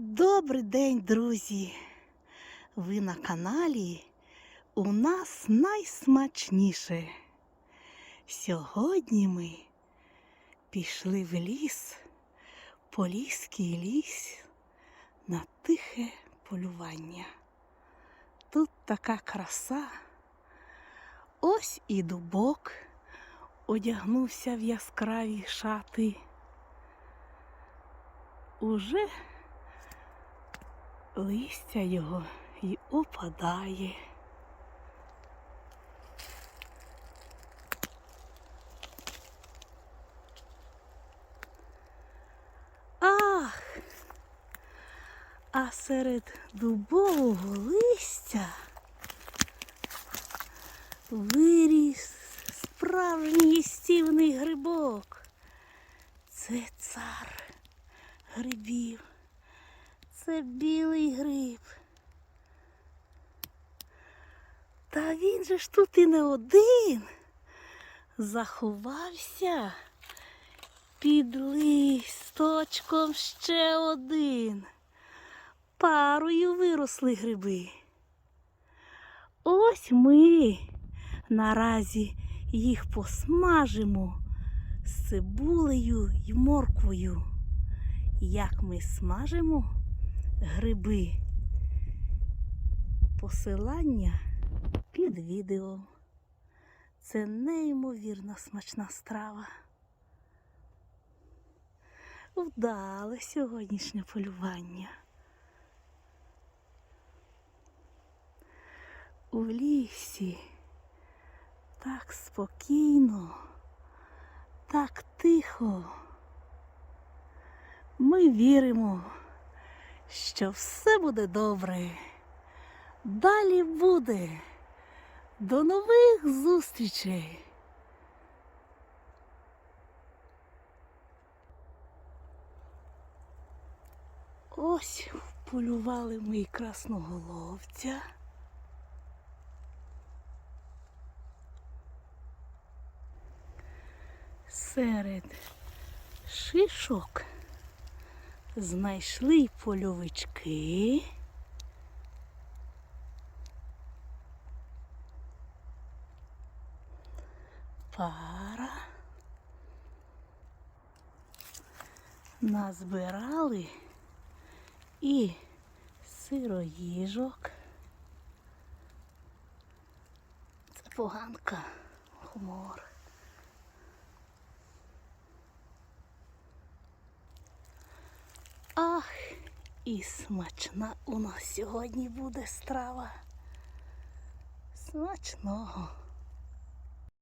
Добрий день, друзі! Ви на каналі у нас найсмачніше. Сьогодні ми пішли в ліс, Поліський ліс на тихе полювання. Тут така краса. Ось і дубок одягнувся в яскраві шати. Уже листя його й опадає. Ах! А серед дубового листя виріс справжній їстівний грибок. Це цар грибів. Це білий гриб. Та він же ж тут і не один. Заховався під листочком ще один. Парою виросли гриби. Ось ми наразі їх посмажимо з цибулею й морквою. Як ми смажимо гриби. Посилання під відео. Це неймовірно смачна страва. Вдале сьогоднішнє полювання. У лісі так спокійно, так тихо. Ми віримо, що все буде добре. Далі буде. До нових зустрічей! Ось полювали ми красноголовця. Серед шишок знайшли й польовички. Пара. Назбирали і сироїжок. Це поганка, хумор. Ах, і смачна у нас сьогодні буде страва. Смачного.